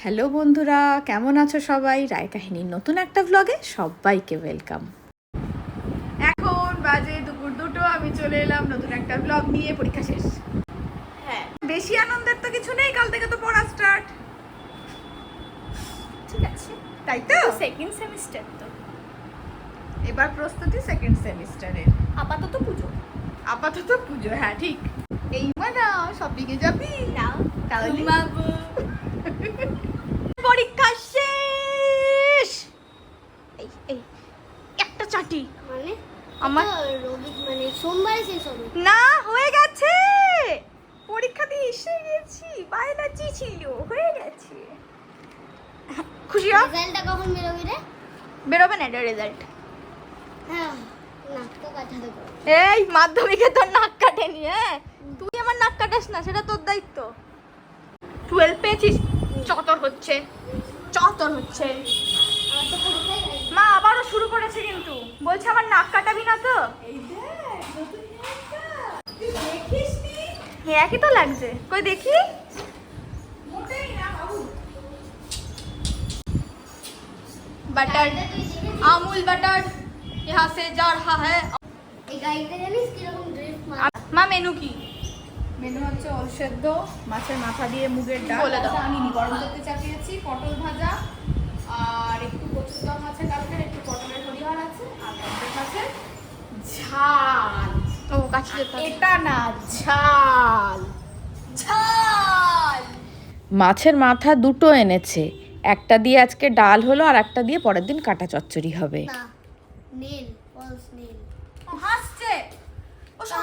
Hello বন্ধুরা কেমন আছো সবাই? রায় কাহিনীর নতুন একটা ব্লগে সবাইকে ওয়েলকাম এখন বাজে দুপুর দুটো আমি চলে এলাম নতুন একটা ব্লগ নিয়ে পরীক্ষা শেষ। হ্যাঁ। বেশি আনন্দের তো কিছু নেই কাল থেকে তো পড়া স্টার্ট ঠিক আছে। তাই তো? সেকেন্ড সেমিস্টার তো। এবার প্রস্তুতি সেকেন্ড সেমিস্টারের আপাতত পুজো। আপাতত পুজো হ্যাঁ ঠিক। এই মানা শপিং এ যাবি। না। তাহলে ঘুমাবো পরীক্ষা শেষ এই এই একটা চাটি মানে আমার তো রবি মানে সোমবারে শেষ হবে না হয়ে গেছে। পরীক্ষা দিয়ে এসে গেছি। বায়োলজি ছিল হয়ে গেছে। খুশি হ রেজাল্টটা কখন বেরোবি রে? বেরোবে না এটা রেজাল্ট হ্যাঁ এই মাধ্যমিকে তোর নাক কাটেনি হ্যাঁ? তুই আমার নাক কাটাস না সেটা তোর দায়িত্ব। টুয়েলভ পেয়েছিস? চতর হচ্ছে। চতর হচ্ছে। মা আবারও শুরু করেছে কিন্তু। বলছে আমার নাক কাটাবি না তো? হ্যাঁ একই তো লাগছে কই দেখি बटर গাড়িটা তুই দেখেছিস? अमूल बटर यहाँ से जा रहा है এই গাড়িটা জানিস কিরকম ড্রিফট মারে মা মেনু কি মেনু হচ্ছে ওল সেদ্ধ মাছের মাথা দিয়ে মুগের ডাল বলে দাও। ওটা আনিনি গরম করতে চাপিয়েছি পটল ভাজা আর একটু কচুর দম আছে কালকের একটু পটলের পরিবার আছে আর পটলের আছে ঝাল ও কাছে এটা না ঝাল। ঝাল। মাছের মাথা দুটো এনেছে। একটা দিয়ে আজকে ডাল হলো আর একটা দিয়ে পরের দিন কাটা চচ্চড়ি হবে। না নীল ফলস নীল। হাসছে। ও তো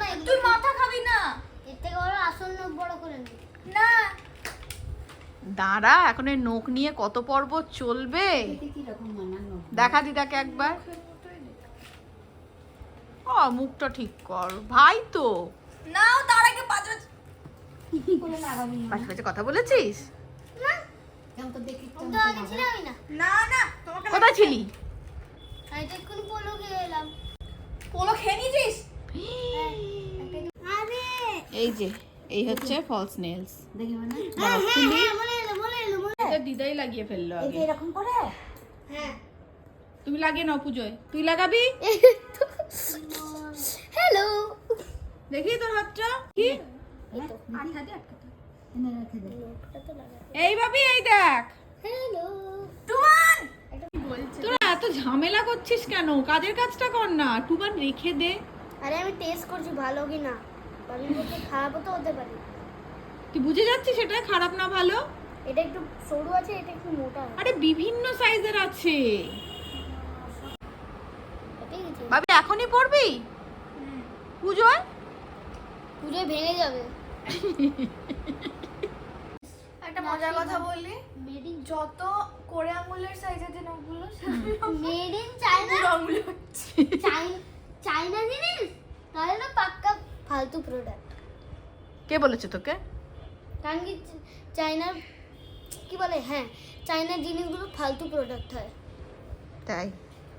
না, তুই মাথা খাবি না। এর থেকে বড় আসল নখ বড় করে নি। না। দাঁড়া এখন এই নোখ নিয়ে কত পর্ব চলবে? দেখা দিদাকে একবার। ও মুখটা ঠিক কর। ভাই তো। নাও তার আগে পাঁচ পাশে পাশে কথা বলেছিস? না। না। না তোমাকে কোথায় ছিলি? আমি তো এক্ষুনি পোলো খেয়ে এলাম। পোলো খেয়ে নিয়েছিস? এই যে এই হচ্ছে ফলস নেলস হ্যাঁ হ্যাঁ হ্যাঁ মনে এলো মনে এলো মনে এটা দিদাই লাগিয়ে ফেলল আগে। এরকম করে? হ্যাঁ। তুমি লাগিয়ে নাও পুজোয়। তুই লাগাবি? হ্যালো দেখি তোর হাতটা? কি? এই ভাবি এই দেখ। হ্যালো টুমান! তোরা এত ঝামেলা করছিস কেন? কাজের কাজটা কর না। টুবান রেখে দে। আরে আমি টেস্ট করছি ভালো কি না? কারণ এটা খারাপও তো হতে পারে। তুই বুঝে যাচ্ছিস সেটা খারাপ না ভালো? এটা একটু সরু আছে এটা একটু মোটা আরে বিভিন্ন সাইজের আছে। ভাবি এখনই পড়বি? পুজোয়? পুজোয় ভেঙে যাবে। একটা মজার কথা বললি মেড যত করে আঙুলের সাইজের যে নখগুলো মেড ইন চায়না। আঙুল চাইনা জিনিস? তাহলে না পাক্কা ফালতু প্রোডাক্ট কে বলেছে তোকে? কারণ কি চাইনার কি বলে? হ্যাঁ চাইনার জিনিসগুলো ফালতু প্রোডাক্ট হয়। তাই।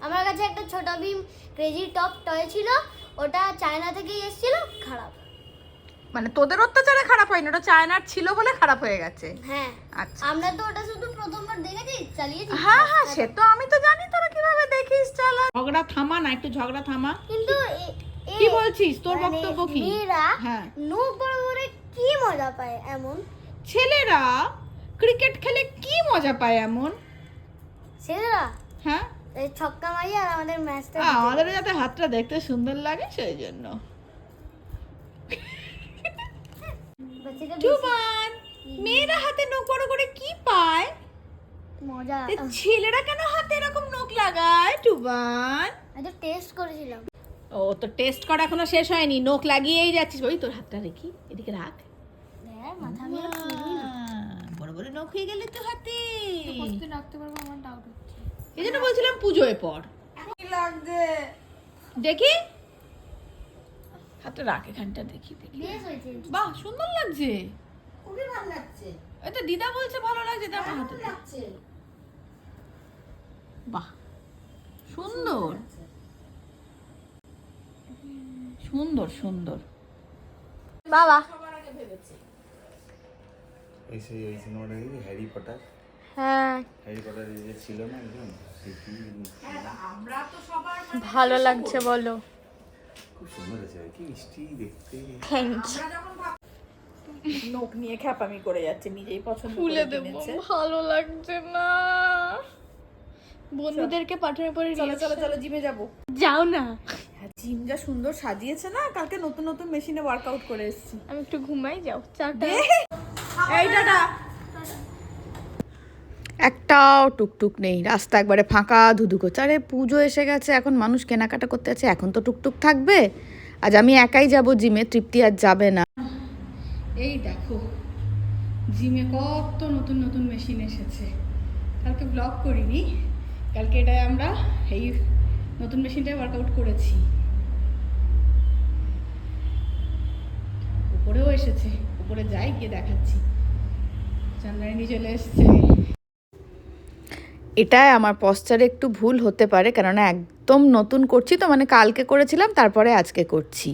আমার কাছে একটা ছোট ভীম ক্রেজি টপ টয় ছিল ওটা চায়না থেকেই এসেছিল খারাপ। মানে তোদের অত্যাচারে খারাপ হয়নি ওটা চায়নার ছিল বলে খারাপ হয়ে গেছে। হ্যাঁ আচ্ছা। আমরা তো ওটা শুধু প্রথমবার দেখেছি চালিয়েছি। হ্যাঁ হ্যাঁ সে তো আমি তো জানি তোরা কীভাবে দেখিস চালা। ঝগড়া থামা না একটু ঝগড়া থামা। কিন্তু কি বলছিস? তোর মানে বক্তব্য কি? মেয়েরা হ্যাঁ। নখ বড় বড় কি মজা পায় এমন? ছেলেরা ক্রিকেট খেলে কি মজা পায় এমন? ছেলেরা? হ্যাঁ। ছক্কা মারি আর আমাদের ম্যাচটা আ, আমাদের যাতে হাতটা দেখতে সুন্দর লাগে সেই জন্য। টুবান মেয়েরা হাতে নখ বড় করে কি পায়? মজা। ছেলেরা কেন হাতে এরকম নখ লাগায় টুবান আমি টেস্ট করেছিলাম। ও তো টেস্ট করা এখনও শেষ হয়নি নখ লাগিয়েই যাচ্ছিস। ওই তোর হাতটা দেখি এদিকে রাখ। হ্যাঁ বড় বড় নখ হয়ে গেলে তো হাতে। রাখতে পারব আমার ডাউট এই জন্য বলছিলাম পুজোয় পর। কি লাগছে? দেখি। হাতটা রাখ এখানটা দেখি দেখি। বাহ সুন্দর লাগছে। খুবই ভালো লাগছে। ওই তো দিদা বলছে ভালো লাগছে তো আমার হাতে লাগছে। বাহ সুন্দর। সুন্দর সুন্দর। বাবা। ওই সেই ওই সিনেমাটা দেখি হ্যারি পটার? হ্যাঁ। ভালো লাগছে বলো। খুব সুন্দর আছে কি মিষ্টি দেখতে। থ্যাংকস নোক নিয়ে খ্যাপামি করে যাচ্ছে নিজেই পছন্দ খুলে করে দেবো ভালো লাগছে না। বন্ধুদেরকে পাঠানোর পরে চলো চলো চলো জিমে যাব। যাও না। হ্যাঁ জিম যা সুন্দর সাজিয়েছে না কালকে নতুন নতুন মেশিনে ওয়ার্কআউট করে এসেছি। আমি একটু ঘুমাই যাও চারটা এই টাটা। একটাও টুকটুক নেই। রাস্তা একবারে ফাঁকা, ধুধু করছে। আরে, পুজো এসে গেছে, এখন মানুষ কেনাকাটা করতে আছে, এখন তো টুকটুক থাকবে। আজ আমি একাই যাব জিমে, তৃপ্তি আর যাবে না। এই দেখো, জিমে কত নতুন নতুন মেশিন এসেছে। কালকে ব্লগ করিনি, কালকে এটাই আমরা এই নতুন মেশিনটায় ওয়ার্কআউট করেছি। উপরেও এসেছে, উপরে যাই গিয়ে দেখাচ্ছি। চন্দ্রায়ণী চলে এসছে। এটাই আমার পশ্চারে একটু ভুল হতে পারে, কেননা একদম নতুন করছি তো মানে কালকে করেছিলাম, তারপরে আজকে করছি।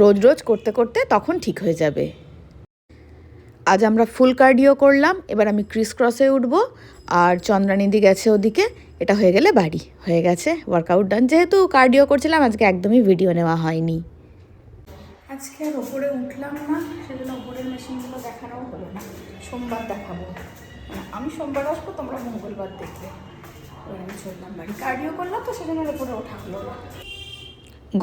রোজ রোজ করতে করতে তখন ঠিক হয়ে যাবে। আজ আমরা ফুল কার্ডিও করলাম, এবার আমি ক্রিস ক্রসে উঠব, আর চন্দ্রানিধি গেছে ওদিকে, এটা হয়ে গেলে বাড়ি। হয়ে গেছে ওয়ার্কআউট ডান যেহেতু কার্ডিও করছিলাম, আজকে একদমই ভিডিও নেওয়া হয়নি। আজকে আর ওপরে উঠলাম না, সেজন্য ওপরের মেশিনগুলো দেখানোও হলো না, সোমবার দেখাবো। আমি সোমবার আসব তোমরা মঙ্গলবার দেখবে। আমি চললাম বাড়ি। কার্ডিও করলাম তো সেজন্য ওপরে ওঠা হলো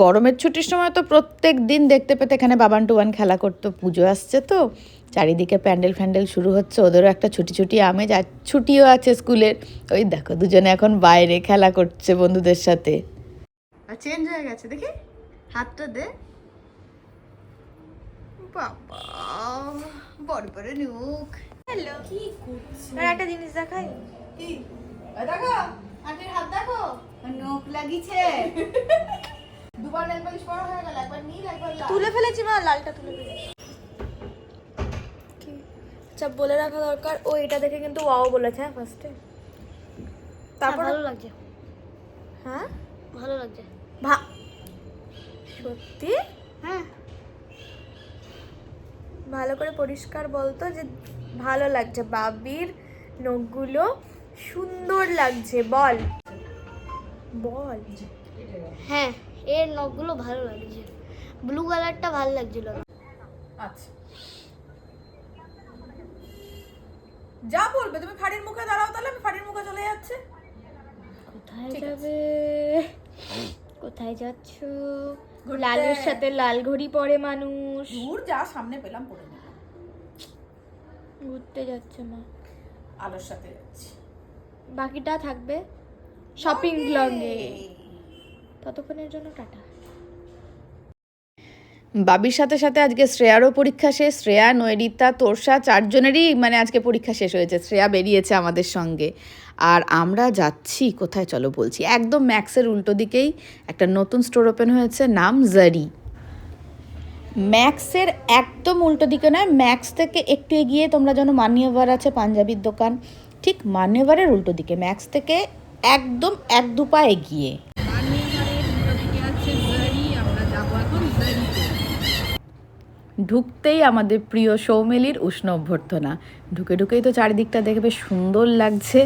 গরমের ছুটির সময় তো প্রত্যেক দিন দেখতে পেতে এখানে বাবান টুবান খেলা করতো পুজো আসছে তো। চারিদিকে প্যান্ডেল ফ্যান্ডেল শুরু হচ্ছে ওদেরও একটা ছুটি ছুটি আমেজ আর ছুটিও আছে স্কুলের। ওই দেখো দুজনে এখন বাইরে খেলা করছে বন্ধুদের সাথে। আর চেঞ্জ হয়ে গেছে দেখি। হাতটা দে। বাবা বড় বড় নুক হ্যালো। কি করছিস? আর একটা জিনিস দেখাই। কি? দেখো আন্টির হাত দেখো। নখ লাগিছে। দুবার নেল পালিশ পরা হয়ে গেল একবার নীল একবার লাল। তুলে ফেলেছি মা লালটা তুলে ফেলেছি। আচ্ছা বলে রাখা দরকার। ও এটা দেখে কিন্তু ওয়াও বলেছে হ্যাঁ ফার্স্টে তারপর ভালো লাগছে। হ্যাঁ? ভালো লাগছে। ভা সত্যি? হ্যাঁ। ভালো করে পরিষ্কার বলতো যে ভালো লাগছে। বাবির নখগুলো সুন্দর লাগছে বল। বল। হ্যাঁ এর নখগুলো ভালো লাগছে। ব্লু কালারটা ভালো লাগছিল না। আচ্ছা। যা বলবে তুমি ফাড়ির মুখে দাঁড়াও তাহলে আমি ফাড়ির মুখে চলে যাচ্ছে। কোথায় যাবে? কোথায় যাচ্ছ। লালুর সাথে লাল ঘড়ি পরে মানুষ। দূর যা সামনে পেলাম পড়ে নিলাম ঘুরতে যাচ্ছে মা। আলোর সাথে যাচ্ছি। বাকিটা থাকবে শপিং ব্লগে ততক্ষণের জন্য টাটা। বাবির সাথে সাথে আজকে শ্রেয়ারও পরীক্ষা শেষ। শ্রেয়া নৈরিতা তোরসা চারজনেরই মানে আজকে পরীক্ষা শেষ হয়েছে। শ্রেয়া বেরিয়েছে আমাদের সঙ্গে। আর আমরা যাচ্ছি কোথায় চলো বলছি। একদম ম্যাক্সের উল্টো দিকেই একটা নতুন স্টোর ওপেন হয়েছে নাম জারি। ম্যাক্সের একদম উল্টো দিকে নয় ম্যাক্স থেকে একটু এগিয়ে তোমরা যেন মান্যবার আছে পাঞ্জাবির দোকান। ঠিক মান্যবারের উল্টো দিকে ম্যাক্স থেকে একদম এক দু পা এগিয়ে। ঢুকতেই আমাদের প্রিয় সৌমেলির উষ্ণ অভ্যর্থনা। ঢুকে ঢুকেই তো চারিদিকটা দেখবে সুন্দর লাগছে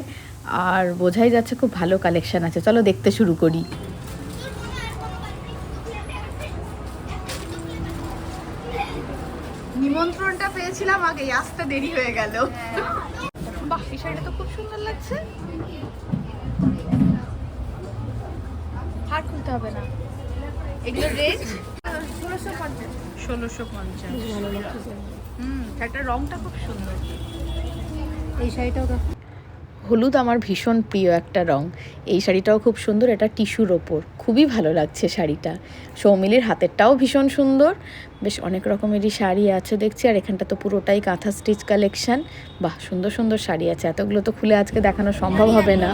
আর বোঝাই যাচ্ছে খুব ভালো কালেকশন আছে। চলো দেখতে শুরু করি। পেয়েছিলাম আগে আসতে দেরি হয়ে গেল। বাহ এই শাড়িটা তো খুব সুন্দর লাগছে। হার খুলতে হবে না। এগুলো রেঞ্জ? ষোলোশো পঞ্চাশ। ষোলোশো পঞ্চাশ। হুম শাড়িটার রংটা খুব সুন্দর। এই শাড়িটাও হলুদ আমার ভীষণ প্রিয় একটা রং। এই শাড়িটাও খুব সুন্দর, এটা টিস্যুর ওপর। খুবই ভালো লাগছে শাড়িটা। সৌমিলির হাতেরটাও ভীষণ সুন্দর। বেশ অনেক রকমেরই শাড়ি আছে দেখছি, আর এখানটা তো পুরোটাই কাঁথা স্টিচ কালেকশন। বাহ, সুন্দর সুন্দর শাড়ি আছে। এতগুলো তো খুলে আজকে দেখানো সম্ভব হবে না।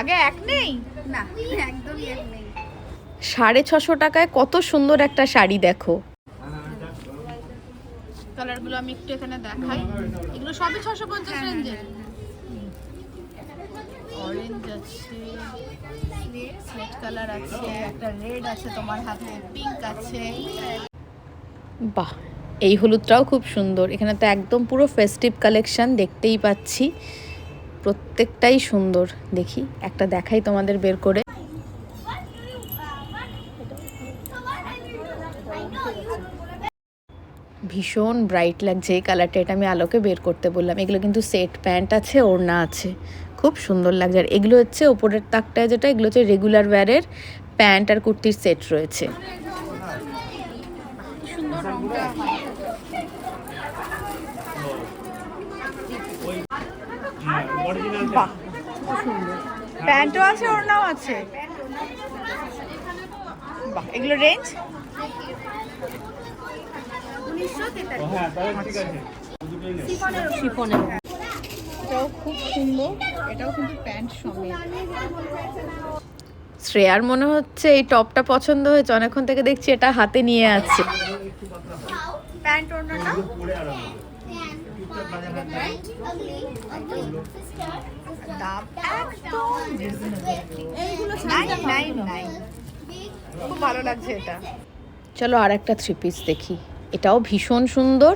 আগে এক নেই? না, একদমই এক নেই। সাড়ে ছশো টাকায় কত সুন্দর একটা শাড়ি দেখো। কালারগুলো আমি একটু এখানে দেখাই। এগুলো সবই ছশো পঞ্চাশ রেঞ্জের। অরেঞ্জ আছে স্লেট কালার আছে একটা রেড আছে তোমার হাতে পিঙ্ক আছে। বাহ এই হলুদটাও খুব সুন্দর। এখানে তো একদম পুরো ফেস্টিভ কালেকশন দেখতেই পাচ্ছি। প্রত্যেকটাই সুন্দর। দেখি একটা দেখাই তোমাদের বের করে। ভীষণ ব্রাইট লাগছে এই কালারটা এটা আমি আলোকে বের করতে বললাম। এগুলো কিন্তু সেট প্যান্ট আছে, ওড়না আছে। খুব সুন্দর লাগছে। আর এগুলো হচ্ছে ওপরের তাকটায় যেটা, এগুলো হচ্ছে রেগুলার ওয়্যারের প্যান্ট আর কুর্তির সেট রয়েছে। প্যান্টও আছে, ওড়নাও আছে? এগুলো রেঞ্জ এটাও খুব সুন্দর এটাও কিন্তু প্যান্ট সমেত শ্রেয়ার মনে হচ্ছে এই টপটা পছন্দ হয়েছে। অনেকক্ষণ থেকে দেখছি এটা হাতে নিয়ে আছে। প্যান্ট ওড়নাটা দাম একদম নাই নাই নাই খুব ভালো লাগছে এটা। চলো আর একটা থ্রি পিস দেখি। এটাও ভীষণ সুন্দর।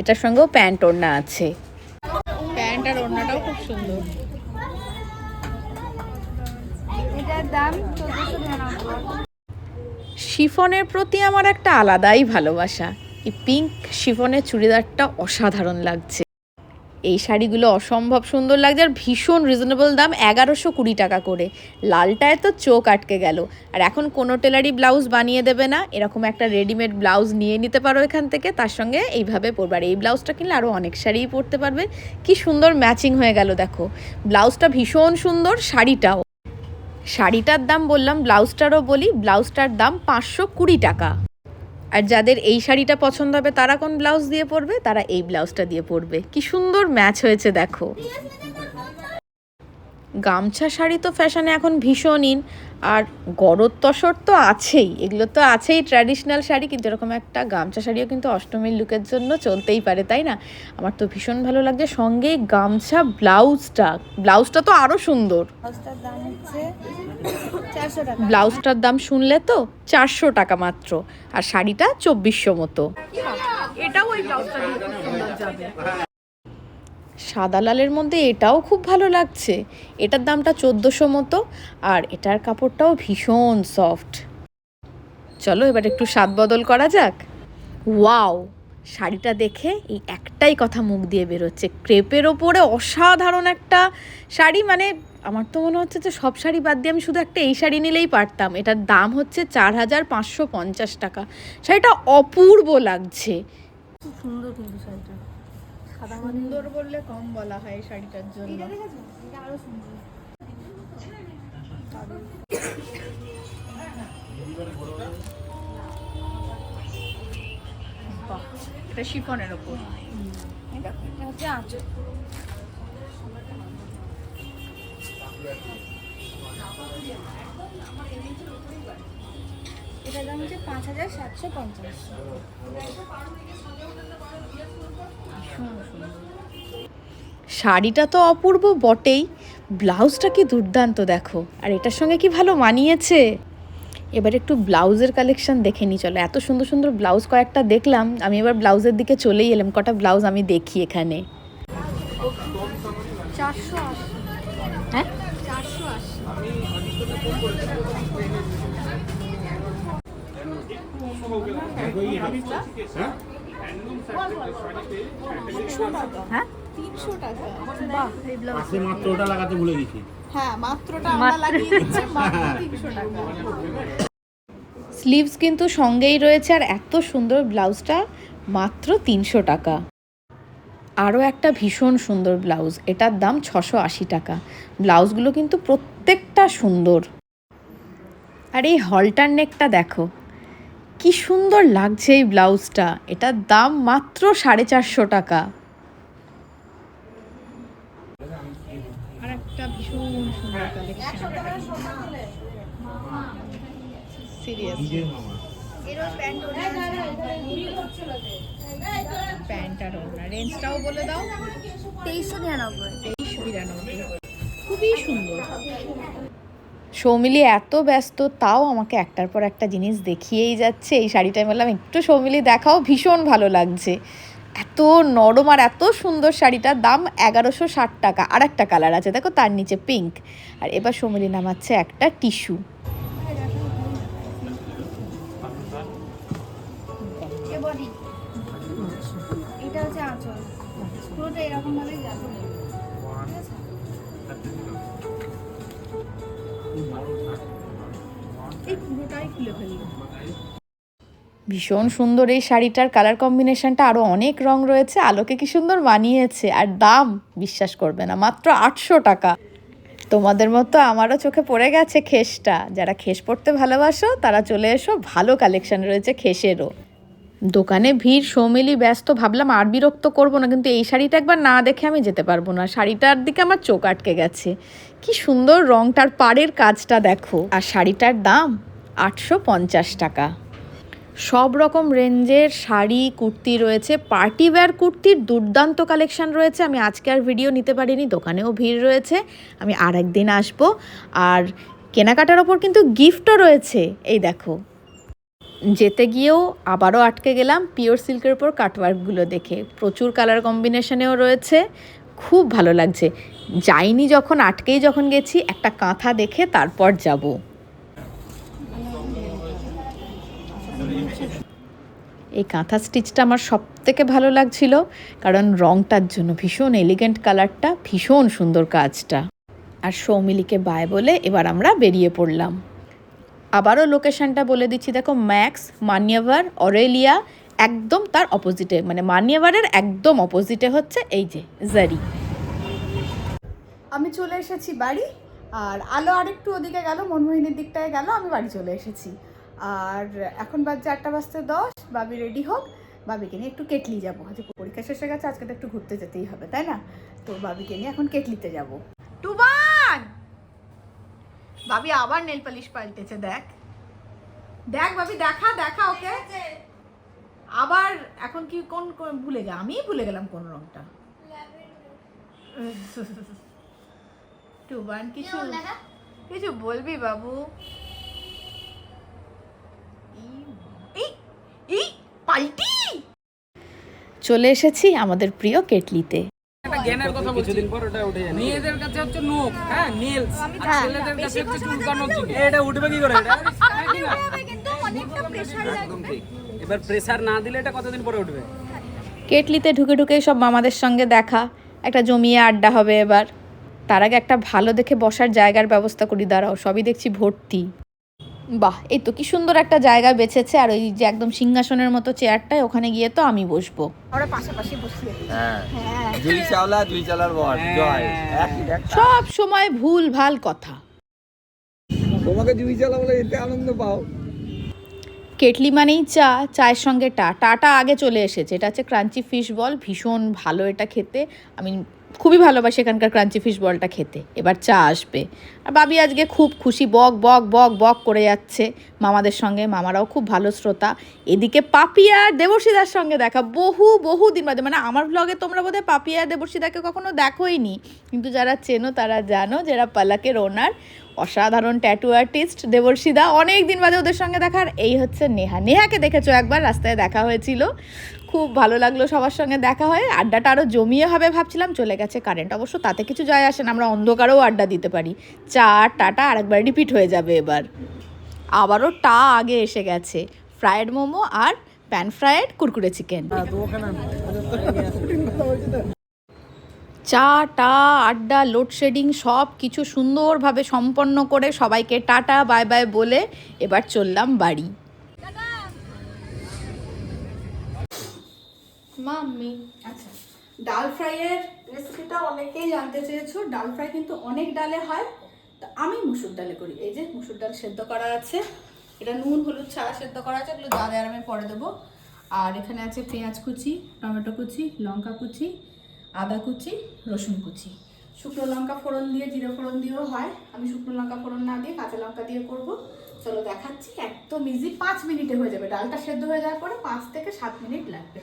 এটার সঙ্গেও প্যান্ট ওড়না আছে। প্যান্ট আর ওড়নাটাও খুব সুন্দর। এটার দাম শিফনের প্রতি আমার একটা আলাদাই ভালোবাসা। এই পিঙ্ক শিফনের চুড়িদারটা অসাধারণ লাগছে। এই শাড়িগুলো অসম্ভব সুন্দর লাগছে আর ভীষণ রিজনেবল দাম, এগারোশো কুড়ি টাকা করে। লালটায় তো চোখ আটকে গেল। আর এখন কোনো টেলারই ব্লাউজ বানিয়ে দেবে না। এরকম একটা রেডিমেড ব্লাউজ নিয়ে নিতে পারো এখান থেকে। তার সঙ্গে এইভাবে পরবে আর এই ব্লাউজটা কিনলে আরও অনেক শাড়িই পরতে পারবে। কি সুন্দর ম্যাচিং হয়ে গেল, দেখো। ব্লাউজটা ভীষণ সুন্দর, শাড়িটাও। শাড়িটার দাম বললাম, ব্লাউজটারও বলি, ব্লাউজটার দাম পাঁচশো কুড়ি টাকা। আর যাদের এই শাড়িটা পছন্দ হবে, তারা কোন ব্লাউজ দিয়ে পরবে? তারা এই ব্লাউজটা দিয়ে পরবে। কি সুন্দর ম্যাচ হয়েছে, দেখো। গামছা শাড়ি তো ফ্যাশনে এখন ভীষণ ইন আর গরদ তসর তো আছেই। এগুলো তো আছেই ট্র্যাডিশনাল শাড়ি কিন্তু এরকম একটা গামছা শাড়িও কিন্তু অষ্টমীর লুকের জন্য চলতেই পারে তাই না? আমার তো ভীষণ ভালো লাগছে। সঙ্গে গামছা ব্লাউজটা। ব্লাউজটা তো আরও সুন্দর। ব্লাউজটার দাম শুনলে তো চারশো টাকা মাত্র। আর শাড়িটা চব্বিশশো মতো। এটাও ওই ব্লাউজটা যাবে। সাদা লালের মধ্যে এটাও খুব ভালো লাগছে। এটার দামটা চোদ্দোশো মতো আর এটার কাপড়টাও ভীষণ সফট। চলো এবার একটু স্বাদ বদল করা যাক। ওয়াও! শাড়িটা দেখে এই একটাই কথা মুখ দিয়ে বেরোচ্ছে। ক্রেপের ওপরে অসাধারণ একটা শাড়ি মানে আমার তো মনে হচ্ছে যে সব শাড়ি বাদ দিয়ে আমি শুধু একটা এই শাড়ি নিলেই পারতাম। এটার দাম হচ্ছে চার হাজার পাঁচশো পঞ্চাশ টাকা। শাড়িটা অপূর্ব লাগছে। খুব সুন্দর কিন্তু শাড়িটা। সাদা সুন্দর বললে কম বলা হয় এই শাড়িটার জন্য। এটা আরও সুন্দর। বাহ এটা শিফনের ওপর। এটা হচ্ছে আঁচল। এটার দাম হচ্ছে পাঁচ হাজার সাতশো পঞ্চাশ। শাড়িটা তো অপূর্ব বটেই। ব্লাউজটা কি দুর্দান্ত দেখো। আর এটার সঙ্গে কি ভালো মানিয়েছে? এবার একটু ব্লাউজের কালেকশন দেখে নি চলো। এত সুন্দর সুন্দর ব্লাউজ কয়েকটা দেখলাম। আমি এবার ব্লাউজের দিকে চলেই এলাম। কটা ব্লাউজ আমি দেখি এখানে। হ্যাঁ? হ্যাঁ? তিনশো টাকা বাহ এই ব্লাউজ মাত্র ওটা লাগাতে ভুলে গেছি। হ্যাঁ মাত্রটা আমরা লাগিয়ে দিচ্ছি মাত্র তিনশো টাকা। স্লিভস কিন্তু সঙ্গেই রয়েছে আর এত সুন্দর ব্লাউজটা মাত্র তিনশো টাকা। আরও একটা ভীষণ সুন্দর ব্লাউজ এটার দাম ছশো আশি টাকা। ব্লাউজগুলো কিন্তু প্রত্যেকটা সুন্দর। আর এই হলটার নেকটা দেখো কি সুন্দর লাগছে এই ব্লাউজটা। এটার দাম মাত্র সাড়ে চারশো টাকা। রেঞ্জটাও বলে দাও। তেইশশো নিরানব্বই। খুবই সুন্দর। সৌমিলি এত ব্যস্ত, তাও আমাকে একটার পর একটা জিনিস দেখিয়েই যাচ্ছে। এই শাড়িটা বললাম, একটু সৌমিলি দেখাও, ভীষণ ভালো লাগছে। এত নরম আর এত সুন্দর শাড়িটার দাম এগারোশো ষাট টাকা। আর একটা কালার আছে, দেখো তার নিচে পিঙ্ক আর এবার সৌমিলি নামাচ্ছে একটা টিস্যু এটা হচ্ছে আঁচল। পুরোটা এরকম ভাবেই যাবে ভীষণ সুন্দর এই শাড়িটার কালার কম্বিনেশনটা আরও অনেক রং রয়েছে, আলোকে কি সুন্দর মানিয়েছে, আর দাম বিশ্বাস করবে না, মাত্র আটশো টাকা। তোমাদের মতো আমারও চোখে পড়ে গেছে খেসটা, যারা খেস পড়তে ভালোবাসো, তারা চলে এসো, ভালো কালেকশন রয়েছে খেসেরও। দোকানে ভিড়, সৌমিলি, ব্যস্ত, ভাবলাম আর বিরক্ত করব না, কিন্তু এই শাড়িটা একবার না দেখে আমি যেতে পারব না। শাড়িটার দিকে আমার চোখ আটকে গেছে। কি সুন্দর রংটার পাড়ের কাজটা দেখো। আর শাড়িটার দাম আটশো পঞ্চাশ টাকা। সব রকম রেঞ্জের শাড়ি, কুর্তি রয়েছে। পার্টি ওয়্যার কুর্তির দুর্দান্ত কালেকশন রয়েছে। আমি আজকে আর ভিডিও নিতে পারিনি, দোকানেও ভিড় রয়েছে। আমি আর একদিন আসব। আর কেনাকাটার ওপর কিন্তু গিফটও রয়েছে। এই দেখো। যেতে গিয়েও আবারও আটকে গেলাম পিওর সিল্কের ওপর কাটওয়ার্কগুলো দেখে। প্রচুর কালার কম্বিনেশনেও রয়েছে। খুব ভালো লাগছে। যাইনি যখন, আটকেই যখন গেছি, একটা কাঁথা দেখে তারপর যাব। এই কাঁথা স্টিচটা আমার সব থেকে ভালো লাগছিল, কারণ রংটার জন্য ভীষণ এলিগেন্ট কালারটা ভীষণ সুন্দর কাজটা। আর সৌমিলিকে বায় বলে এবার আমরা বেরিয়ে পড়লাম। আবারও লোকেশনটা বলে দিচ্ছি, দেখো ম্যাক্স মান্যাভার অরেলিয়া একদম তার অপোজিটে মানে মান্যাভারের একদম অপোজিটে হচ্ছে এই যে জারি আমি চলে এসেছি বাড়ি, আর আলো আরেকটু ওদিকে গেল, মনমোহিনীর দিকটায় গেল, আমি বাড়ি চলে এসেছি। আর এখন বাজছে আটটা বাজতে দশ বাবি রেডি হোক বাবিকে নিয়ে একটু কেটলি যাব। আজকে পরীক্ষা শেষে গেছে আজকে তো একটু ঘুরতে যেতেই হবে তাই না? তো বাবিকে নিয়ে এখন কেটলিতে যাব। টুবান ভাবি আবার নেল পালিশ পাল্টেছে দেখ। দেখ ভাবি দেখা দেখা ওকে। আবার এখন কি কোন কোন- ভুলে গেলাম আমি ভুলে গেলাম কোন রংটা। টুবান কিছু কিছু বলবি বাবু এই এই পাল্টি চলে এসেছি আমাদের প্রিয় কেটলিতে। জ্ঞানের কথা বলছি। মেয়েদের কাছে হচ্ছে নখ হ্যাঁ নেলস আর ছেলেদের কাছে হচ্ছে চুলকানোর জিনিস এটা উঠবে কি করে? এটা একদম ঠিক। এবার প্রেসার না দিলে এটা কতদিন পরে উঠবে? কেটলিতে ঢুকে ঢুকে সব মামাদের সঙ্গে দেখা একটা জমিয়ে আড্ডা হবে এবার। তার আগে একটা ভালো দেখে বসার জায়গার ব্যবস্থা করি দাঁড়াও সবই দেখছি ভর্তি। বাহ এই তো কি সুন্দর একটা জায়গা বেছেছে। আর ওই যে একদম সিংহাসনের মতো চেয়ারটায় ওখানে গিয়ে তো আমি বসবো। আমরা পাশাপাশি বসিয়ে হ্যাঁ। জুই চাওলা জুই চালার বর জয়। সব সময় ভুল ভালো কথা। তোমাকে জুই চালা বলে এতে আনন্দ পাও। কেটলি মানেই চা চায়ের সঙ্গে টা। টাটা আগে চলে এসেছে। এটা হচ্ছে ক্রাঞ্চি ফিশ বল। ভীষণ ভালো এটা খেতে। আমি খুবই ভালোবাসি এখানকার ক্রাঞ্চি ফিশ বলটা খেতে। এবার চা আসবে। বাবি আজকে খুব খুশি, বক বক বক বক করে যাচ্ছে মামাদের সঙ্গে। মামারাও খুব ভালো শ্রোতা। এদিকে পাপিয়া দেবর্ষিদার সঙ্গে দেখা। বহু বহু দিন বাদে। মানে আমার ব্লগে তোমরা বোধহয় পাপিয়া দেবর্ষিদাকে কখনো দেখোই নি কিন্তু যারা চেনো, তারা জানো যারা পালাকের ওনার। অসাধারণ ট্যাটু আর্টিস্ট দেবর্ষিদা অনেক দিন বাদে ওদের সঙ্গে দেখার এই হচ্ছে নেহা। নেহাকে দেখেছ একবার? রাস্তায় দেখা হয়েছিল। খুব ভালো লাগল সবার সঙ্গে দেখা হয়। আড্ডাটা আরও জমিয়ে হবে ভাবছিলাম। চলে গেছে কারেন্ট অবশ্য তাতে কিছু যায় আসে না। আমরা অন্ধকারেও আড্ডা দিতে পারি। চা আর টাটা আরেকবার রিপিট হয়ে যাবে এবার। আবারও টা আগে এসে গেছে ফ্রায়েড মোমো আর প্যান ফ্রায়েড কুরকুরে চিকেন চা টা আড্ডা লোডশেডিং সব কিছু সুন্দরভাবে সম্পন্ন করে সবাইকে টাটা বাই বাই বলে এবার চললাম বাড়ি। মাম্মি আচ্ছা ডাল ফ্রাইয়ের রেসিপিটা অনেকেই জানতে চেয়েছো। ডাল ফ্রাই কিন্তু অনেক ডালে হয় তো আমি মুসুর ডালে করি। এই যে মুসুর ডাল সেদ্ধ করা আছে। এটা নুন, হলুদ ছাড়া সেদ্ধ করা আছে। এগুলো যা দেওয়ার আমি পরে দেবো। আর এখানে আছে পেঁয়াজ কুচি, টমেটো কুচি, লঙ্কা কুচি, আদা কুচি, রসুন কুচি। শুকনো লঙ্কা ফোড়ন দিয়ে, জিরে ফোড়ন দিয়েও হয়। আমি শুকনো লঙ্কা ফোড়ন না দিয়ে কাঁচা লঙ্কা দিয়ে করব। চলো দেখাচ্ছি। একদম ইজি পাঁচ মিনিটে হয়ে যাবে। ডালটা সেদ্ধ হয়ে যাওয়ার পরে পাঁচ থেকে সাত মিনিট লাগবে।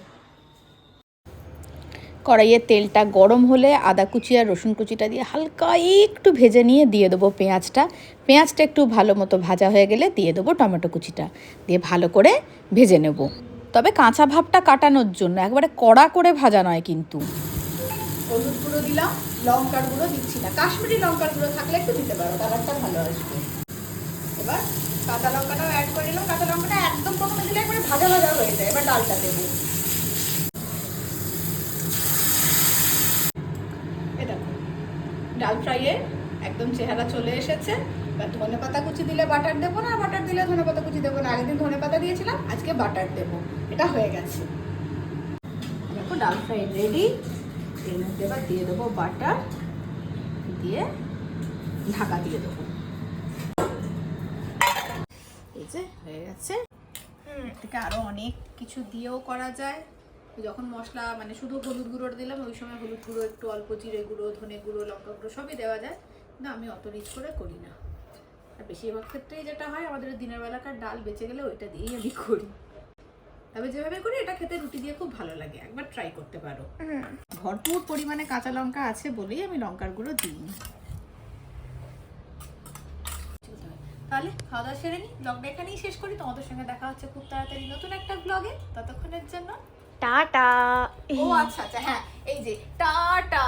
কড়াইয়ে তেলটা গরম হলে আদা কুচি আর রসুন কুচিটা দিয়ে হালকা একটু ভেজে নিয়ে দিয়ে দেবো পেঁয়াজটা। পেঁয়াজটা একটু ভালো মতো ভাজা হয়ে গেলে দিয়ে দেবো টমেটো কুচিটা। দিয়ে ভালো করে ভেজে নেব। তবে কাঁচা ভাবটা কাটানোর জন্য, একবারে কড়া করে ভাজা নয় কিন্তু। হলুদ গুঁড়ো দিলাম, লঙ্কার গুঁড়ো দিচ্ছি না। কাশ্মীরি লঙ্কার গুঁড়ো থাকলে একটু দিতে পারো, কালারটা ভালো আসবে। এবার কাঁচা লঙ্কাটাও অ্যাড করে দিলাম কাঁচা লঙ্কাটা একদম প্রথমে দিলে একবারে ভাজা ভাজা হয়ে যায়। এবার ডালটা দেবো এ দেখো ডাল ফ্রাইয়ের একদম চেহারা চলে এসেছে। এবার ধনে পাতা কুচি দিলে বাটার দেবো না, বাটার দিলে ধনে পাতা কুচি দেবো না। আগের দিন ধনে পাতা দিয়েছিলাম, আজকে বাটার দেবো। এটা হয়ে গেছে। দেখো ডাল ফ্রাই রেডি এর মধ্যে এবার দিয়ে দেবো বাটার, দিয়ে ঢাকা দিয়ে দেবো। এই যে, হয়ে গেছে। থেকে আরও অনেক কিছু দিয়েও করা যায়। যখন মশলা মানে শুধু হলুদ গুঁড়োটা দিলাম ওই সময় হলুদ গুঁড়ো একটু অল্প জিরে গুঁড়ো ধনে গুঁড়ো লঙ্কা গুঁড়ো সবই দেওয়া যায়। কিন্তু আমি অত রিচ করে করি না। আর বেশিরভাগ ক্ষেত্রেই যেটা হয় আমাদের দিনের বেলাকার ডাল বেঁচে গেলে ওইটা দিয়েই আমি করি। তবে যেভাবে করি এটা খেতে রুটি দিয়ে খুব ভালো লাগে। একবার ট্রাই করতে পারো। ভরপুর পরিমাণে কাঁচা লঙ্কা আছে বলেই আমি লঙ্কার গুঁড়ো দিই তাহলে খাওয়া দাওয়া সেরে নিই ব্লগটা এখানেই শেষ করি। তোমাদের সঙ্গে দেখা হচ্ছে খুব তাড়াতাড়ি নতুন একটা ব্লগে ততক্ষণের জন্য টাটা ও আচ্ছা আচ্ছা হ্যাঁ এই যে টাটা